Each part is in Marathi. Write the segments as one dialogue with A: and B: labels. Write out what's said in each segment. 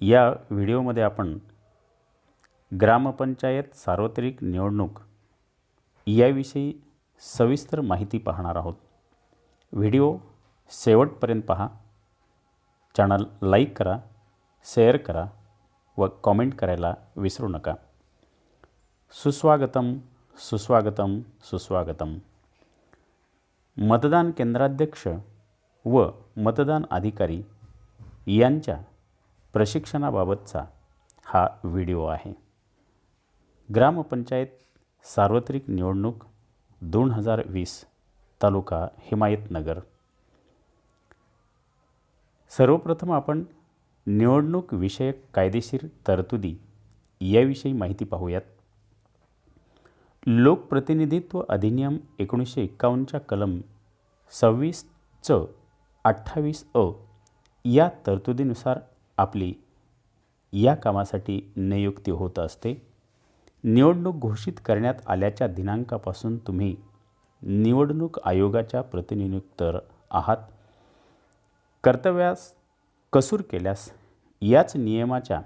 A: या व्हिडिओमध्ये आपण ग्रामपंचायत सार्वत्रिक निवडणूक याविषयी सविस्तर माहिती पाहणार आहोत. व्हिडिओ शेवटपर्यंत पहा. चॅनल लाईक करा शेअर करा व कॉमेंट करायला विसरू नका. सुस्वागतम सुस्वागतम सुस्वागतम. मतदान केंद्राध्यक्ष व मतदान अधिकारी यांच्या प्रशिक्षणाबाबतचा हा व्हिडिओ आहे. ग्रामपंचायत सार्वत्रिक निवडणूक दोन हजार वीस तालुका हिमायतनगर सर्वप्रथम आपण निवडणूक विषयक कायदेशीर तरतुदी याविषयी माहिती पाहूयात. लोकप्रतिनिधित्व अधिनियम एकोणीसशे एक्कावन्नच्या कलम सव्वीस च अठ्ठावीस अ या तरतुदीनुसार आपली या कामासाठी नियुक्ती होत असते. निवडणूक घोषित करण्यात आल्याच्या दिनांकापासून तुम्ही निवडणूक आयोगाच्या प्रतिनियुक्त आहात. कर्तव्यास कसूर केल्यास याच नियमाच्या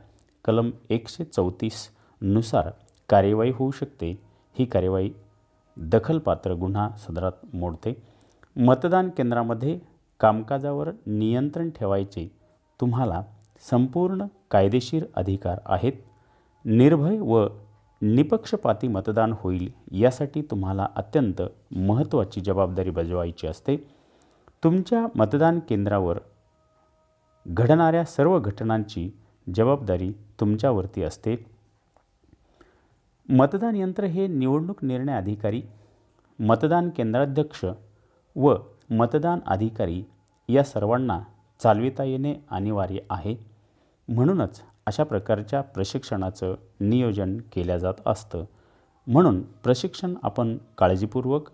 A: कलम एकशे चौतीसनुसार कार्यवाही होऊ शकते. ही कार्यवाही दखलपात्र गुन्हा सदरात मोडते. मतदान केंद्रामध्ये कामकाजावर नियंत्रण ठेवायचे तुम्हाला संपूर्ण कायदेशीर अधिकार आहेत. निर्भय व निपक्षपाती मतदान होईल यासाठी तुम्हाला अत्यंत महत्त्वाची जबाबदारी बजवायची असते. तुमच्या मतदान केंद्रावर घडणाऱ्या सर्व घटनांची जबाबदारी तुमच्यावरती असते. मतदान यंत्र हे निवडणूक निर्णय अधिकारी मतदान केंद्राध्यक्ष व मतदान अधिकारी या सर्वांना चालविता येणे अनिवार्य आहे. म्हणूनच अशा प्रकारच्या प्रशिक्षणाचं नियोजन केल्या जात असतं. म्हणून प्रशिक्षण आपण काळजीपूर्वक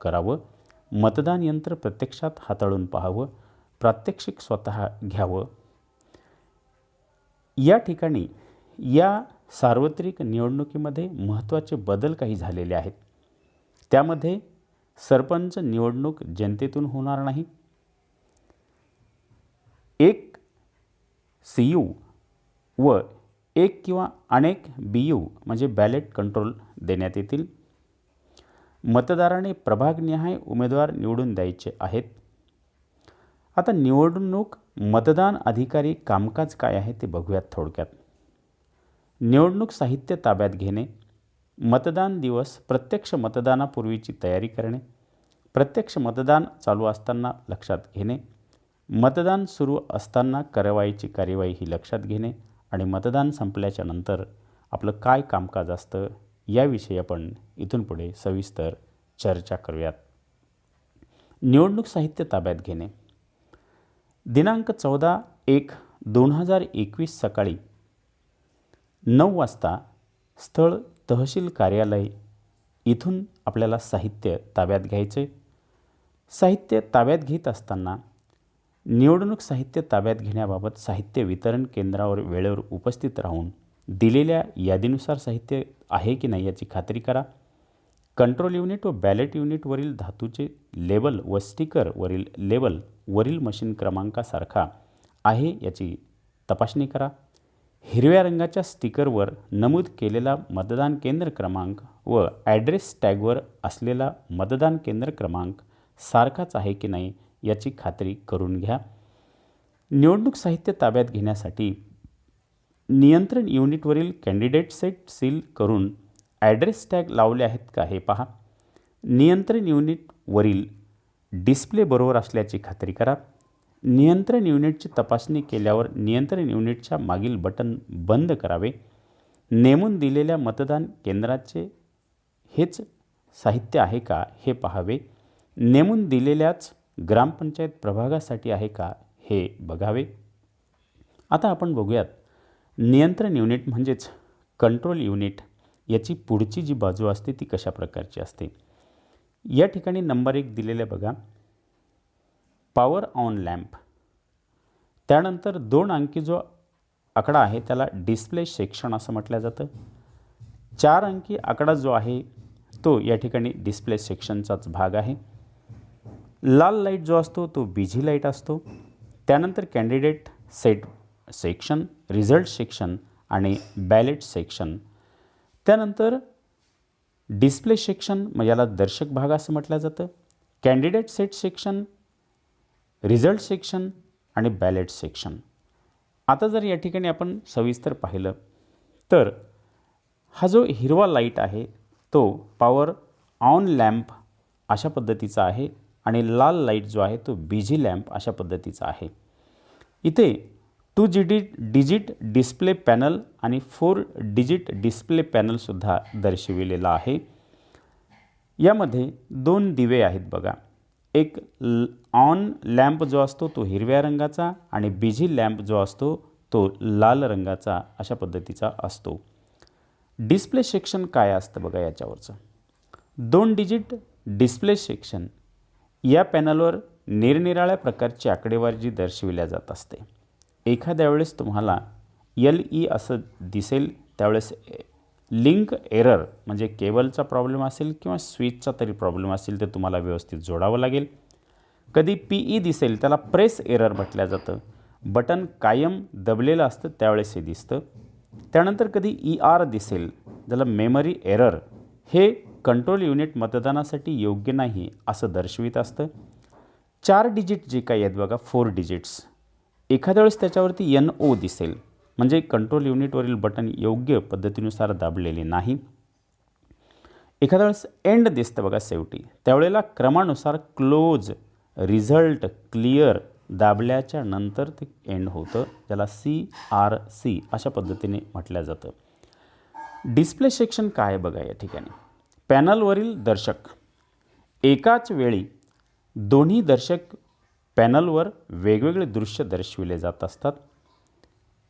A: करावं मतदान यंत्र प्रत्यक्षात हाताळून पाहावं प्रात्यक्षिक स्वतः घ्यावं. या ठिकाणी या सार्वत्रिक निवडणुकीमध्ये महत्त्वाचे बदल काही झालेले आहेत. त्यामध्ये सरपंच निवडणूक जनतेतून होणार नाही. एक सी यू व एक किंवा अनेक बी यू म्हणजे बॅलेट कंट्रोल देण्यात येतील. मतदाराने प्रभागनिहाय उमेदवार निवडून द्यायचे आहेत. आता निवडणूक मतदान अधिकारी कामकाज काय आहे ते बघूयात थोडक्यात. निवडणूक साहित्य ताब्यात घेणे मतदान दिवस प्रत्यक्ष मतदानापूर्वीची तयारी करणे प्रत्यक्ष मतदान चालू असताना लक्षात घेणे मतदान सुरू असताना कारवाईची कार्यवाही ही लक्षात घेणे आणि मतदान संपल्याच्या नंतर आपलं काय कामकाज असतं याविषयी आपण इथून पुढे सविस्तर चर्चा करूयात. निवडणूक साहित्य ताब्यात घेणे. दिनांक चौदा एक दोन हजार एकवीस सकाळी नऊ वाजता स्थळ तहसील कार्यालय इथून आपल्याला साहित्य ताब्यात घ्यायचे. साहित्य ताब्यात घेत असताना निवडणूक साहित्य ताब्यात घेण्याबाबत साहित्य वितरण केंद्रावर वेळेवर उपस्थित राहून दिलेल्या यादीनुसार साहित्य आहे की नाही याची खात्री करा. कंट्रोल युनिट व बॅलेट युनिटवरील धातूचे लेबल व स्टिकरवरील लेबल वरील मशीन क्रमांकासारखा आहे याची तपासणी करा. हिरव्या रंगाच्या स्टिकरवर नमूद केलेला मतदान केंद्र क्रमांक व ॲड्रेस टॅगवर असलेला मतदान केंद्र क्रमांक सारखाच आहे की नाही याची खात्री करून घ्या. निवडणूक साहित्य ताब्यात घेण्यासाठी नियंत्रण युनिटवरील कॅन्डिडेट सेट सील करून ॲड्रेस टॅग लावले आहेत का हे पहा. नियंत्रण युनिटवरील डिस्प्ले बरोबर असल्याची खात्री करा. नियंत्रण युनिटची तपासणी केल्यावर नियंत्रण युनिटच्या मागील बटन बंद करावे. नेमून दिलेल्या मतदान केंद्राचे हेच साहित्य आहे का हे पाहावे. नेमून दिलेल्याच ग्रामपंचायत प्रभागासाठी आहे का हे बघावे? आता आपण बघूयात. नियंत्रण युनिट म्हणजेच कंट्रोल युनिट याची पुढची जी बाजू असते ती कशा प्रकारची असते? या ठिकाणी नंबर एक दिलेले बघा. Power on lamp. त्यानंतर दोन अंकी जो आकडा आहे त्याला डिस्प्ले सेक्शन असं म्हटलं जातं. चार अंकी आकडा जो आहे तो या ठिकाणी डिस्प्ले सेक्शनचाच भाग आहे. लाल लाइट जो असतो तो बिझी लाइट असतो. त्यानंतर candidate set section result section आणि बॅलेट सेक्शन. त्यानंतर डिस्प्ले सेक्शन मग याला दर्शक भाग असं म्हटलं जातं. Candidate set section result section आणि बॅलेट सेक्शन. आता जर या ठिकाणी आपण सविस्तर पाहिलं तर हा जो हिरवा लाइट आहे तो पॉवर ऑन लॅम्प अशा पद्धतीचा आहे. आणि लाल लाइट जो आहे तो बी जी लॅम्प अशा पद्धतीचा आहे. इथे two G D digit display panel आणि फोर डिजिट डिस्प्ले पॅनलसुद्धा दर्शविलेला आहे. यामध्ये दोन दिवे आहेत बघा. एक ल ऑन लॅम्प जो असतो तो हिरव्या रंगाचा आणि बिझी लॅम्प जो असतो तो लाल रंगाचा अशा पद्धतीचा असतो. डिस्प्ले सेक्शन काय असतं बघा याच्यावरचं. दोन डिजिट डिस्प्ले सेक्शन या पॅनलवर निरनिराळ्या प्रकारची आकडेवारी दर्शविल्या जात असते. एखाद्या वेळेस तुम्हाला एल ई असं दिसेल त्यावेळेस लिंक एरर म्हणजे केबलचा प्रॉब्लेम असेल किंवा स्विचचा तरी प्रॉब्लेम असेल तर तुम्हाला व्यवस्थित जोडावं लागेल. कधी पी ई दिसेल त्याला प्रेस एरर म्हटलं जातं. बटन कायम दबलेलं असतं त्यावेळेस हे दिसतं. त्यानंतर कधी ई आर दिसेल ज्याला मेमरी एरर. हे कंट्रोल युनिट मतदानासाठी योग्य नाही असं दर्शवित असतं. चार डिजिट जे काही आहेत बघा फोर डिजिट्स. एखाद्या वेळेस त्याच्यावरती एन ओ दिसेल. म्हणजे कंट्रोल युनिटवरील बटन योग्य पद्धतीनुसार दाबलेले नाही. एखाद्या वेळेस एंड दिसतं बघा शेवटी. त्यावेळेला क्रमानुसार क्लोज रिझल्ट क्लिअर दाबल्याच्या नंतर ते एंड होतं ज्याला सी आर सी अशा पद्धतीने म्हटलं जातं. डिस्प्ले सेक्शन काय बघा या ठिकाणी. पॅनलवरील दर्शक. एकाच वेळी दोन्ही दर्शक पॅनलवर वेगवेगळे दृश्य दर्शविले जात असतात.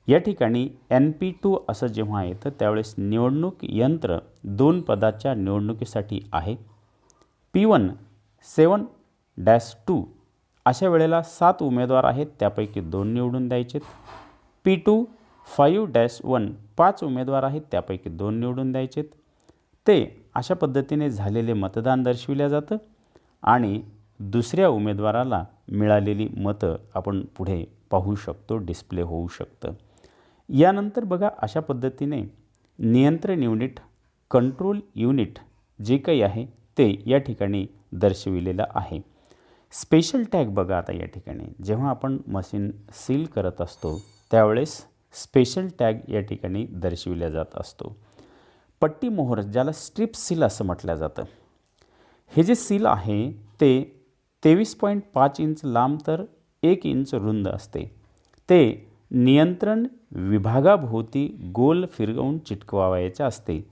A: या ठिकाणी एन पी टू असं जेव्हा येतं त्यावेळेस निवडणूक यंत्र दोन पदाच्या निवडणुकीसाठी आहे. P one seven dash two अशा वेळेला सात उमेदवार आहेत त्यापैकी दोन निवडून द्यायचेत. P two five dash one पाच उमेदवार आहेत त्यापैकी दोन निवडून द्यायचेत. ते अशा पद्धतीने झालेले मतदान दर्शविल्या जातं आणि दुसऱ्या उमेदवाराला मिळालेली मतं आपण पुढे पाहू शकतो डिस्प्ले होऊ शकतं. यानंतर बघा अशा पद्धतीने नियंत्रण युनिट कंट्रोल युनिट जे काही आहे ते या ठिकाणी दर्शविलेलं आहे. स्पेशल टॅग बघा आता या ठिकाणी. जेव्हा आपण मशीन सील करत असतो त्यावेळेस स्पेशल टॅग या ठिकाणी दर्शविल्या जात असतो. पट्टी मोहर ज्याला स्ट्रिप सील असं म्हटलं जातं. हे जे सील आहे ते तेवीस पॉईंट पाच इंच लांब तर एक इंच रुंद असते. ते नियंत्रण विभागाभोवती गोल फिरवून चिटकवायचे असते.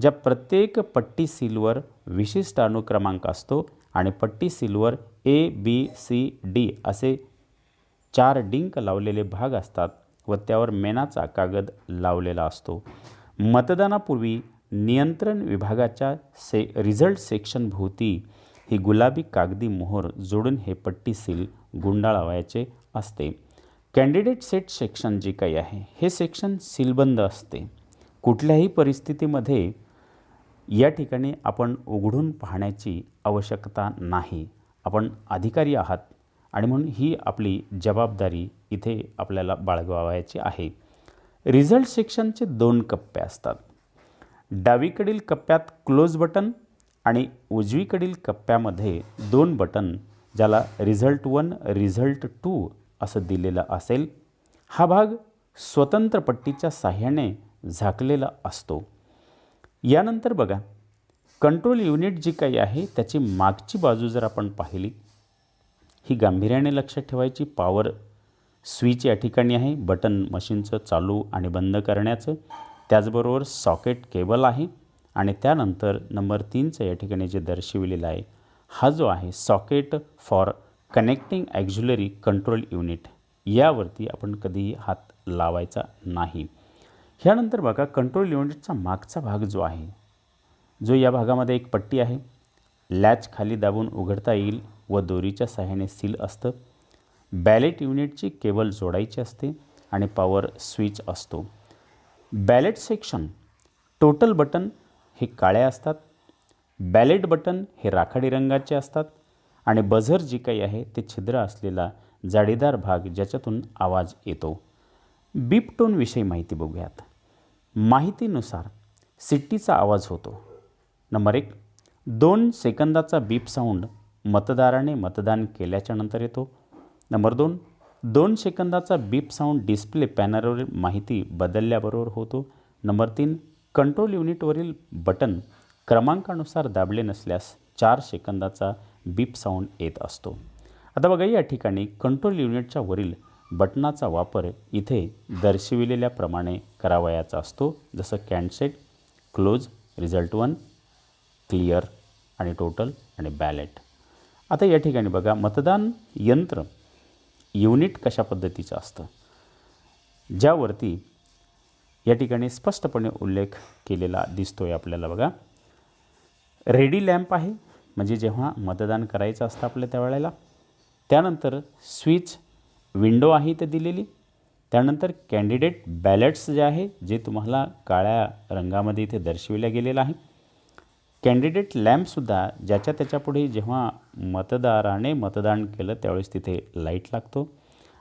A: ज्या प्रत्येक पट्टी सीलवर विशिष्ट अनुक्रमांक असतो आणि पट्टी सीलवर ए बी सी डी असे चार डिंक लावलेले भाग असतात व त्यावर मेनाचा कागद लावलेला असतो. मतदानापूर्वी नियंत्रण विभागाच्या से रिझल्ट सेक्शनभोवती ही गुलाबी कागदी मोहर जोडून हे पट्टी सील गुंडाळावायचे असते. कॅन्डिडेट सेट सेक्शन जे काही आहे हे सेक्शन सीलबंद असते. कुठल्याही परिस्थितीमध्ये या ठिकाणी आपण उघडून पाहण्याची आवश्यकता नाही. आपण अधिकारी आहात आणि म्हणून ही आपली जबाबदारी इथे आपल्याला बाळगावायची आहे. रिझल्ट सेक्शनचे दोन कप्पे असतात. डावीकडील कप्प्यात क्लोज बटन आणि उजवीकडील कप्प्यामध्ये दोन बटन ज्याला रिझल्ट वन रिझल्ट टू असं दिलेलं असेल. हा भाग स्वतंत्र पट्टीच्या साह्याने झाकलेला असतो. यानंतर बघा कंट्रोल युनिट जी काही आहे त्याची मागची बाजू जर आपण पाहिली ही गांभीर्याने लक्षात ठेवायची पॉवर स्विच या ठिकाणी आहे बटन मशीनचं चालू आणि बंद करण्याचं त्याचबरोबर सॉकेट केबल आहे आणि त्यानंतर नंबर तीनचं या ठिकाणी जे दर्शविलेलं आहे हा जो आहे socket for connecting auxiliary control unit. यावरती आपण कधीही हात लावायचा नाही. ह्यानंतर बघा कंट्रोल युनिटचा मागचा भाग जो आहे जो या भागामध्ये एक पट्टी आहे लॅच खाली दाबून उघडता येईल व दोरीच्या सहाय्याने सील असतं. बॅलेट युनिटची केबल जोडायची असते आणि पॉवर स्विच असतो. बॅलेट सेक्शन टोटल बटन हे काळे असतात बॅलेट बटन हे राखाडी रंगाचे असतात आणि बझर जे काही आहे ते छिद्र असलेला जाडीदार भाग ज्याच्यातून आवाज येतो. बीप टोनविषयी माहिती बघूयात. माहितीनुसार सिट्टीचा आवाज होतो. नंबर एक दोन सेकंदाचा बीप साऊंड मतदाराने मतदान केल्याच्यानंतर येतो. नंबर दोन दोन सेकंदाचा बीप साऊंड डिस्प्ले पॅनरवरील माहिती बदलल्याबरोबर होतो. नंबर तीन कंट्रोल युनिटवरील बटन क्रमांकानुसार दाबले नसल्यास चार सेकंदाचा बीप साऊंड येत असतो. आता बघा या ठिकाणी कंट्रोल युनिटच्या वरील बटनाचा वापर इथे दर्शविलेल्याप्रमाणे करावयाचा असतो. जसं कॅन्सेट क्लोज रिझल्ट वन क्लिअर आणि टोटल आणि बॅलेट. आता या ठिकाणी बघा मतदान यंत्र युनिट कशा पद्धतीचं असतं? ज्यावरती या ठिकाणी स्पष्टपणे उल्लेख केलेला दिसतो आहे आपल्याला बघा. रेडी लॅम्प आहे म्हणजे जेव्हा मतदान करायचं असतं आपल्या त्यावेळेला त्यानंतर स्विच विंडो आहे इथे दिलेली. त्यानंतर कॅन्डिडेट बॅलेट्स जे आहे जे तुम्हाला काळ्या रंगामध्ये इथे दर्शविल्या गेलेलं आहे कॅन्डिडेट लॅम्पसुद्धा ज्याच्या त्याच्यापुढे जेव्हा मतदाराने मतदान केलं त्यावेळेस तिथे लाइट लागतो.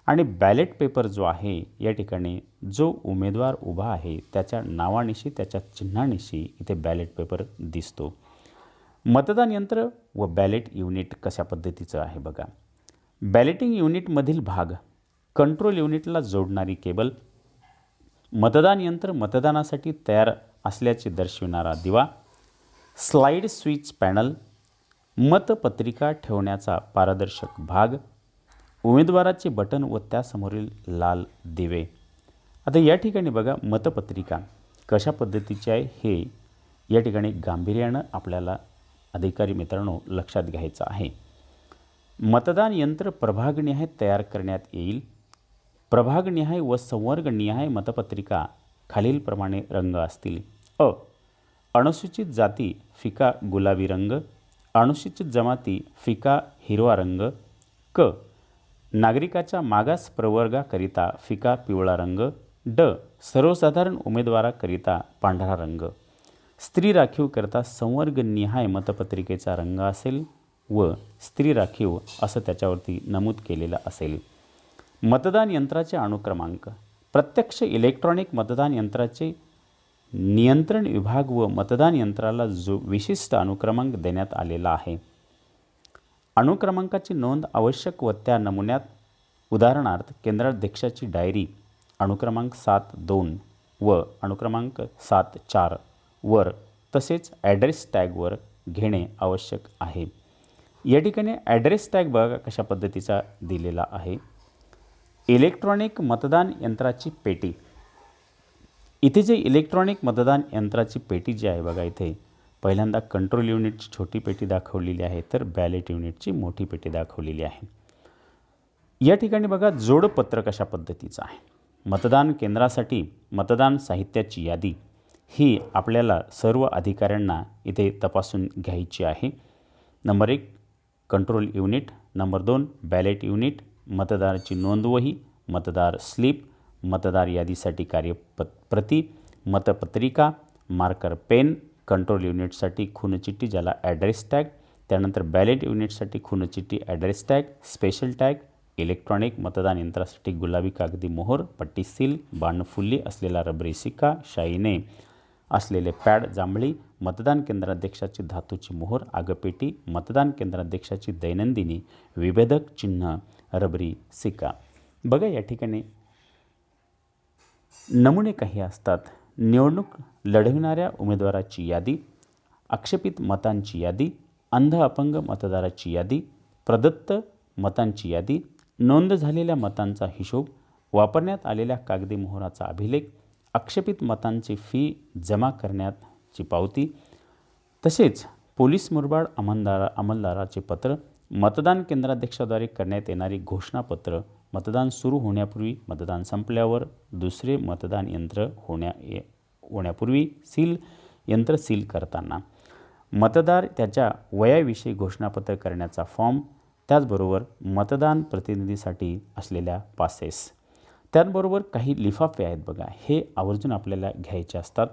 A: आणि बॅलेट पेपर जो आहे या ठिकाणी जो उमेदवार उभा आहे त्याच्या नावानिशी त्याच्या चिन्हानिशी इथे बॅलेट पेपर दिसतो. मतदान यंत्र व बॅलेट युनिट कशा पद्धतीचं आहे बघा. बॅलेटिंग युनिटमधील भाग कंट्रोल युनिटला जोडणारी केबल मतदान यंत्र मतदानासाठी तयार असल्याचे दर्शविणारा दिवा स्लाईड स्विच पॅनल मतपत्रिका ठेवण्याचा पारदर्शक भाग उमेदवाराचे बटन व त्यासमोरील लाल दिवे. आता या ठिकाणी बघा मतपत्रिका कशा पद्धतीची आहे हे. या ठिकाणी गांभीर्यानं आपल्याला अधिकारी मित्रांनो लक्षात घ्यायचं आहे. मतदान यंत्र प्रभागनिहाय तयार करण्यात येईल. प्रभागनिहाय व संवर्गनिहाय मतपत्रिका खालीलप्रमाणे रंग असतील. अ. अनुसूचित जाती फिका गुलाबी रंग अनुसूचित जमाती फिका हिरवा रंग क नागरिकाच्या मागास प्रवर्गाकरिता फिका पिवळा रंग ड सर्वसाधारण उमेदवाराकरिता पांढरा रंग. स्त्री राखीवकरता संवर्गनिहाय मतपत्रिकेचा रंग असेल व स्त्री राखीव असं त्याच्यावरती नमूद केलेलं असेल. मतदान यंत्राचे अणुक्रमांक. प्रत्यक्ष इलेक्ट्रॉनिक मतदान यंत्राचे नियंत्रण विभाग व मतदान यंत्राला जो विशिष्ट अनुक्रमांक देण्यात आलेला आहे. अनुक्रमांकाची नोंद आवश्यक व त्या नमुन्यात उदाहरणार्थ केंद्राध्यक्षाची डायरी अनुक्रमांक सात दोन व अनुक्रमांक सात चार वर तसेच ॲड्रेस टॅगवर घेणे आवश्यक आहे. या ठिकाणी ॲड्रेस टॅग बघा कशा पद्धतीचा दिलेला आहे. इलेक्ट्रॉनिक मतदान यंत्राची पेटी. इथे जे इलेक्ट्रॉनिक मतदान यंत्राची पेटी जी आहे बघा इथे पहिल्यांदा कंट्रोल युनिटची छोटी पेटी दाखवलेली आहे तर बॅलेट युनिटची मोठी पेटी दाखवलेली आहे. या ठिकाणी बघा जोडपत्र कशा पद्धतीचं आहे. मतदान केंद्रासाठी मतदान साहित्याची यादी ही आपल्याला सर्व अधिकाऱ्यांना इथे तपासून घ्यायची आहे. नंबर एक कंट्रोल युनिट नंबर दोन बॅलेट युनिट मतदाराची नोंदवही मतदार स्लिप मतदार यादीसाठी कार्यप प्रति मतपत्रिका मार्कर पेन कंट्रोल युनिटसाठी खूनचिठ्ठी ज्याला ॲड्रेस टॅग त्यानंतर बॅलेट युनिटसाठी खूनचिठ्ठी address tag special tag electronic मतदान यंत्रासाठी गुलाबी कागदी मोहर पट्टी सील बाणफुल्ली असलेला रबरी सिक्का शाईने असलेले पॅड जांभळी मतदान केंद्राध्यक्षाची धातूची मोहर आगपेटी मतदान केंद्राध्यक्षाची दैनंदिनी विभेदक चिन्ह रबरी सिक्का. बघा या ठिकाणी नमुने काही असतात. निवडणूक लढविणाऱ्या उमेदवाराची यादी आक्षेपित मतांची यादी अंध अपंग मतदाराची यादी प्रदत्त मतांची यादी नोंद झालेल्या मतांचा हिशोब वापरण्यात आलेल्या कागदी मोहराचा अभिलेख आक्षेपित मतांची फी जमा करण्याची पावती तसेच पोलीस मुरबाड अंमलदारा अंमलदाराचे पत्र मतदान केंद्राध्यक्षाद्वारे करण्यात येणारी घोषणापत्र मतदान सुरू होण्यापूर्वी मतदान संपल्यावर दुसरे मतदान यंत्र होण्या होण्यापूर्वी सील यंत्र सील करताना. मतदार त्याच्या वयाविषयी घोषणापत्र करण्याचा फॉर्म त्याचबरोबर मतदान प्रतिनिधीसाठी असलेल्या पासेस. त्याचबरोबर काही लिफाफे आहेत बघा हे आवर्जून आपल्याला घ्यायचे असतात.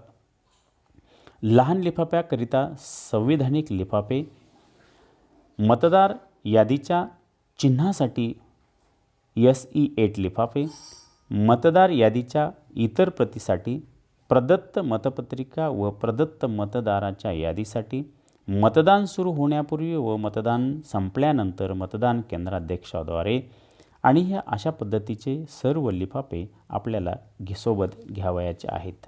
A: लहान लिफाफ्याकरिता संविधानिक लिफाफे. मतदार यादीच्या चिन्हासाठी एस ई एट लिफाफे मतदार यादीच्या इतर प्रतीसाठी प्रदत्त मतपत्रिका व प्रदत्त मतदाराच्या यादीसाठी मतदान सुरू होण्यापूर्वी व मतदान संपल्यानंतर मतदान केंद्राध्यक्षाद्वारे आणि ह्या अशा पद्धतीचे सर्व लिफाफे आपल्याला घे सोबत घ्यावयाचे आहेत.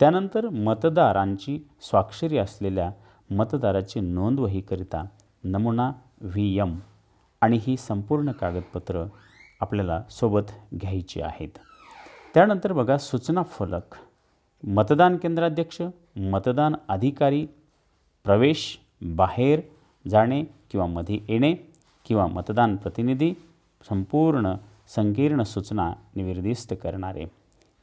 A: त्यानंतर मतदारांची स्वाक्षरी असलेल्या मतदाराची नोंदवहीकरिता नमुना व्ही एम आणि ही संपूर्ण कागदपत्र आपल्याला सोबत घ्यायची आहेत. त्यानंतर बघा सूचना फलक. मतदान केंद्राध्यक्ष मतदान अधिकारी प्रवेश बाहेर जाणे किंवा मध्ये येणे किंवा मतदान प्रतिनिधी संपूर्ण संकीर्ण सूचना निर्दिष्ट करणारे.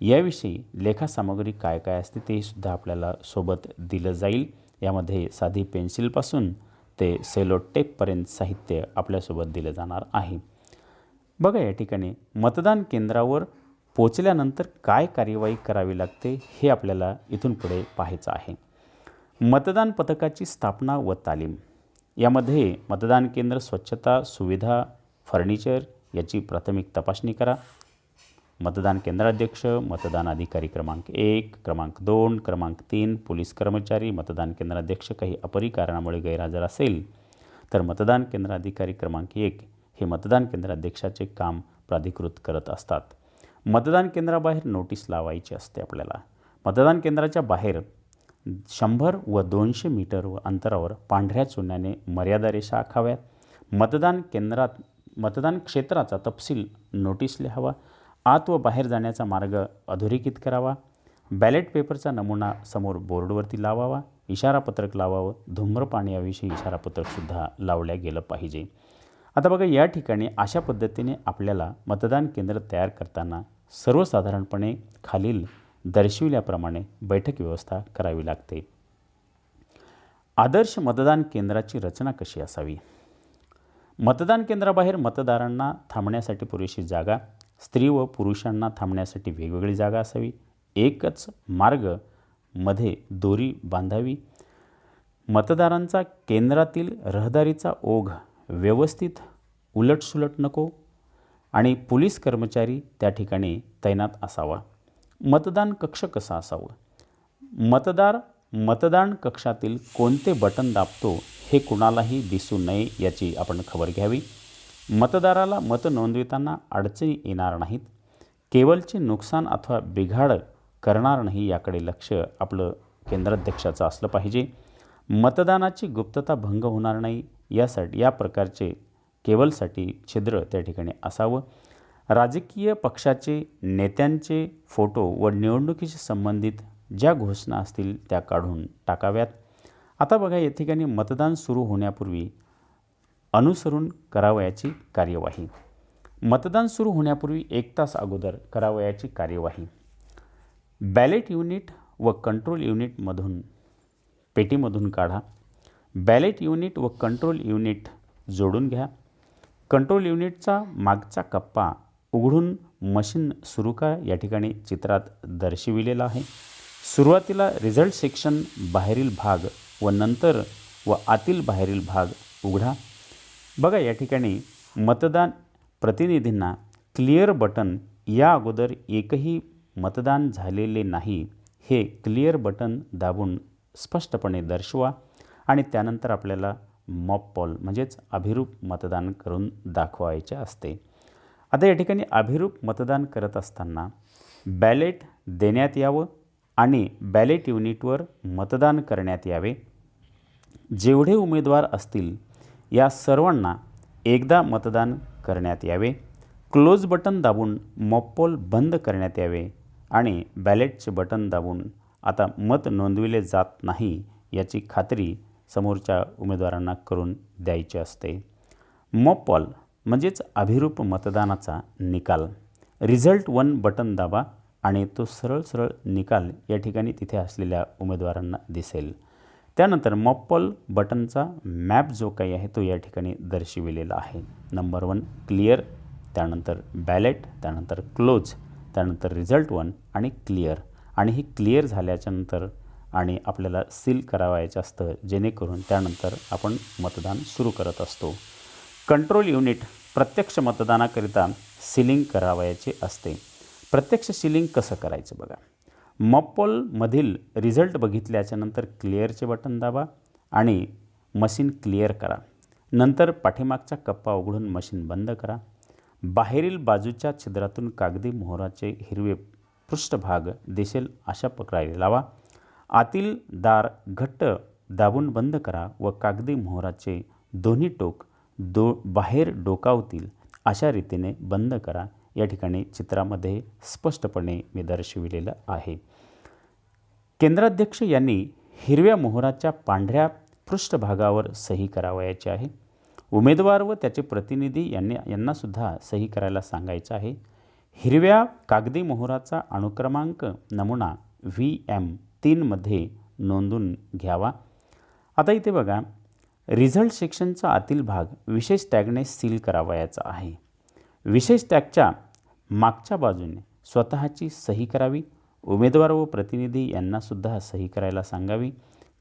A: याविषयी लेखासामग्री काय काय असते ते सुद्धा आपल्याला सोबत दिलं जाईल. यामध्ये साधी पेन्सिलपासून ते सेलो टेपपर्यंत साहित्य आपल्यासोबत दिलं जाणार आहे. बघा या ठिकाणी मतदान केंद्रावर पोचल्यानंतर काय कार्यवाही करावी लागते हे आपल्याला इथून पुढे पाहायचं आहे. मतदान पथकाची स्थापना व तालीम. यामध्ये मतदान केंद्र स्वच्छता सुविधा फर्निचर याची प्राथमिक तपासणी करा. मतदान केंद्राध्यक्ष मतदान अधिकारी क्रमांक एक क्रमांक दोन क्रमांक तीन पोलीस कर्मचारी मतदान केंद्राध्यक्ष काही अपरी कारणामुळे गैरहजर असेल तर मतदान केंद्राधिकारी क्रमांक एक. हे मतदान केंद्राध्यक्षाचे काम प्राधिकृत करत असतात. मतदान केंद्राबाहेर नोटीस लावायची असते आपल्याला. मतदान केंद्राच्या बाहेर शंभर व दोनशे मीटर व अंतरावर पांढऱ्या चुन्याने मर्यादा रेषा आखाव्यात. मतदान केंद्रात मतदान क्षेत्राचा तपशील नोटीस लिहावा. आत व बाहेर जाण्याचा मार्ग अधोरेखित करावा. बॅलेट पेपरचा नमुना समोर बोर्डवरती लावावा. इशारापत्रक लावावं. धूम्रपान याविषयी इशारापत्रकसुद्धा लावल्या गेलं पाहिजे. आता बघा या ठिकाणी अशा पद्धतीने आपल्याला मतदान केंद्र तयार करताना सर्वसाधारणपणे खालील दर्शविल्याप्रमाणे बैठक व्यवस्था करावी लागते. आदर्श मतदान केंद्राची रचना कशी असावी? मतदान केंद्राबाहेर मतदारांना थांबण्यासाठी पुरेशी जागा स्त्री व पुरुषांना थांबण्यासाठी वेगवेगळी जागा असावी एकच मार्गमध्ये दोरी बांधावी मतदारांचा केंद्रातील रहदारीचा ओघ व्यवस्थित उलटसुलट नको आणि पोलीस कर्मचारी त्या ठिकाणी तैनात असावा. मतदान कक्ष कसा असावं? मतदार मतदान कक्षातील कोणते बटन दाबतो हे कुणालाही दिसू नये याची आपण खबर घ्यावी. मतदाराला मत नोंदविताना अडचणी येणार नाहीत. केवलचे नुकसान अथवा बिघाड करणार नाही याकडे लक्ष आपलं केंद्राध्यक्षाचं असलं पाहिजे. मतदानाची गुप्तता भंग होणार नाही. यासाठी या प्रकारचे केवलसाठी छिद्र त्या ठिकाणी असावं. राजकीय पक्षाचे नेत्यांचे फोटो व निवडणुकीशी संबंधित ज्या घोषणा असतील त्या काढून टाकाव्यात. आता बघा या ठिकाणी मतदान सुरू होण्यापूर्वी अनुसरून करावयाची कार्यवाही. मतदान सुरू होण्यापूर्वी एक तास अगोदर करावयाची कार्यवाही. बॅलेट युनिट व कंट्रोल युनिटमधून पेटीमधून काढा. बॅलेट युनिट व कंट्रोल युनिट जोडून घ्या. कंट्रोल युनिटचा मागचा कप्पा उघडून मशीन सुरू का या ठिकाणी चित्रात दर्शविलेला आहे. सुरुवातीला रिझल्ट सेक्शन बाहेरील भाग व नंतर व आतील बाहेरील भाग उघडा. बघा या ठिकाणी मतदान प्रतिनिधींना क्लिअर बटन या अगोदर एकही मतदान झालेले नाही. हे क्लिअर बटन दाबून स्पष्टपणे दर्शवा आणि त्यानंतर आपल्याला मॉप पॉल म्हणजेच अभिरूप मतदान करून दाखवायचे असते. आता या ठिकाणी अभिरूप मतदान करत असताना बॅलेट देण्यात यावं आणि बॅलेट युनिटवर मतदान करण्यात यावे. जेवढे उमेदवार असतील या सर्वांना एकदा मतदान करण्यात यावे. क्लोज बटन दाबून मॉपोल बंद करण्यात यावे आणि बॅलेटचे बटन दाबून आता मत नोंदविले जात नाही याची खात्री समोरच्या उमेदवारांना करून द्यायचे असते. मॉपॉल म्हणजेच अभिरूप मतदानाचा निकाल. रिझल्ट वन बटन दाबा आणि तो सरळ सरळ निकाल या ठिकाणी तिथे असलेल्या उमेदवारांना दिसेल. त्यानंतर मॉपॉल बटनचा मॅप जो काही आहे तो या ठिकाणी दर्शविलेला आहे. नंबर वन क्लिअर त्यानंतर बॅलेट त्यानंतर क्लोज त्यानंतर रिझल्ट वन आणि क्लिअर. आणि ही क्लिअर झाल्याच्यानंतर आणि आपल्याला सील करावायचं असतं जेणेकरून त्यानंतर आपण मतदान सुरू करत असतो. कंट्रोल युनिट प्रत्यक्ष मतदानाकरिता सिलिंग करावयाचे असते. प्रत्यक्ष सिलिंग कसं करायचं बघा. मपोलमधील रिझल्ट बघितल्याच्यानंतर क्लिअरचे बटन दाबा आणि मशीन क्लिअर करा. नंतर पाठीमागचा कप्पा उघडून मशीन बंद करा. बाहेरील बाजूच्या छिद्रातून कागदी मोहराचे हिरवे पृष्ठभाग दिसेल अशा प्रकारे लावा. आतील दार घट्ट दाबून बंद करा व कागदी मोहराचे दोन्ही टोक दो बाहेर डोकावतील अशा रीतीने बंद करा. या ठिकाणी चित्रामध्ये स्पष्टपणे मी दर्शविलेलं आहे. केंद्राध्यक्ष यांनी हिरव्या मोहराच्या पांढऱ्या पृष्ठभागावर सही करावयाची आहे. उमेदवार व त्याचे प्रतिनिधी यांनी यांनासुद्धा सही करायला सांगायचं आहे. हिरव्या कागदी मोहराचा अणुक्रमांक नमुना व्ही एम तीनमध्ये नोंदून घ्यावा. आता इथे बघा रिझल्ट सेक्शनचा आतील भाग विशेष टॅगने सील करावयाचा आहे. विशेष टॅगच्या मागच्या बाजूने स्वतःची सही करावी. उमेदवार व प्रतिनिधी यांनासुद्धा सही करायला सांगावी.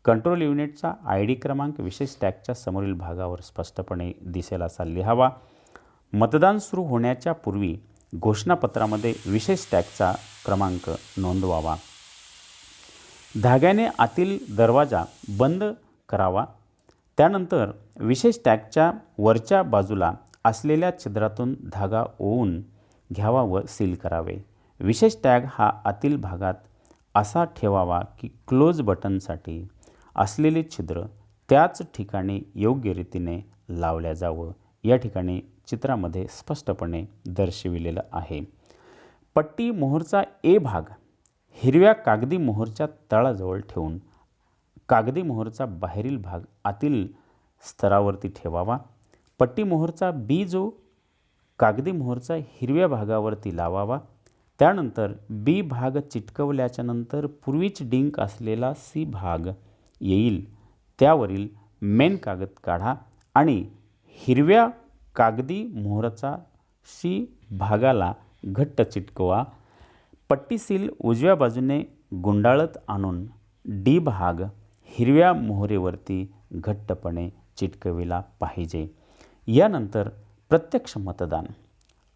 A: कंट्रोल युनिटचा आय डी क्रमांक विशेष टॅगच्या समोरील भागावर स्पष्टपणे दिसेल असा लिहावा. मतदान सुरू होण्याच्या पूर्वी घोषणापत्रामध्ये विशेष टॅगचा क्रमांक नोंदवावा. धाग्याने आतील दरवाजा बंद करावा. त्यानंतर विशेष टॅगच्या वरच्या बाजूला असलेल्या छिद्रातून धागा ओवून घ्यावा व सील करावे. विशेष टॅग हा आतील भागात असा ठेवावा की क्लोज बटनसाठी असलेले छिद्र त्याच ठिकाणी योग्य रीतीने लावल्या जावं. या ठिकाणी चित्रामध्ये स्पष्टपणे दर्शविलेलं आहे. पट्टी मोहरचा ए भाग हिरव्या कागदी मोहरच्या तळाजवळ ठेवून कागदी मोहरचा बाहेरील भाग आतील स्तरावरती ठेवावा. पट्टी मोहरचा बी जो कागदी मोहरचा हिरव्या भागावरती लावावा. त्यानंतर बी भाग चिटकवल्याच्या नंतर पूर्वीच डिंक असलेला सी भाग येईल. त्यावरील मेन कागद काढा आणि हिरव्या कागदी मोहराचा सी भागाला घट्ट चिटकवा. पट्टी सील उजव्या बाजूने गुंडाळत आणून डी भाग हिरव्या मोहरेवरती घट्टपणे चिटकविला पाहिजे. यानंतर प्रत्यक्ष मतदान.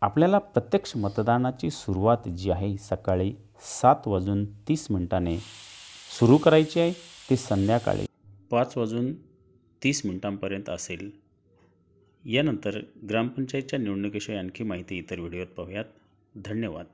A: आपल्याला प्रत्यक्ष मतदानाची सुरुवात जी आहे सकाळी सात वाजून तीस मिनिटाने सुरू करायची आहे ती संध्याकाळी पाच वाजून तीस मिनिटांपर्यंत असेल. यानंतर ग्रामपंचायतच्या निवडणुकीशिवाय आणखी माहिती इतर व्हिडिओत पाहूयात. धन्यवाद.